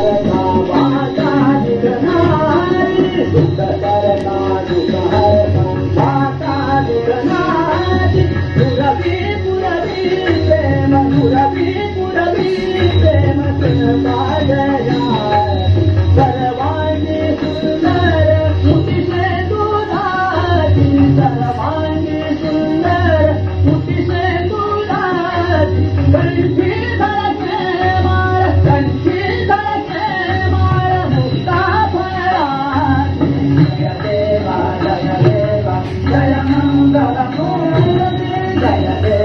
करता वाचा निघणार सुख करता 感人对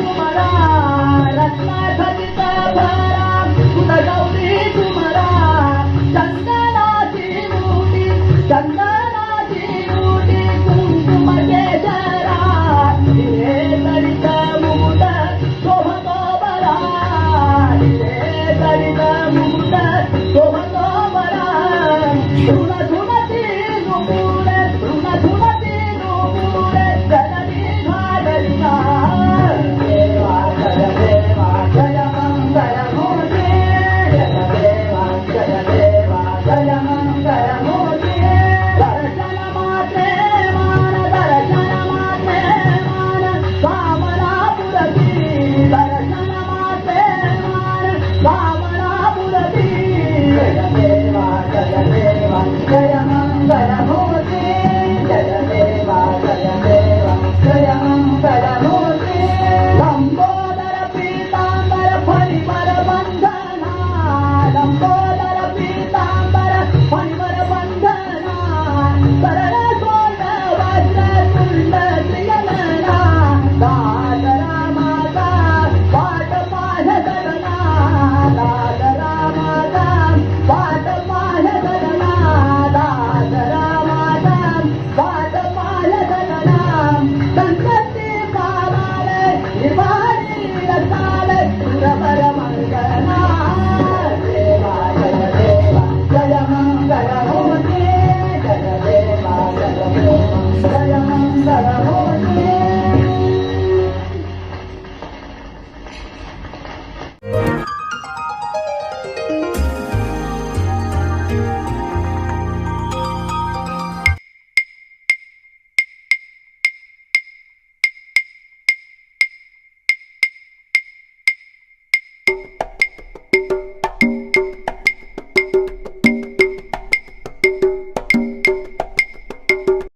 तुम्हाला रत्ना खलिता भारा कुठ गौरी तुम्हाला चंदनाची मुठी चंदनाची मुठी कुंकुमचे जरा हे दलित मुठ शोभतो बरा हे दलित मुठ शोभतो बरा धुन धुन Bye.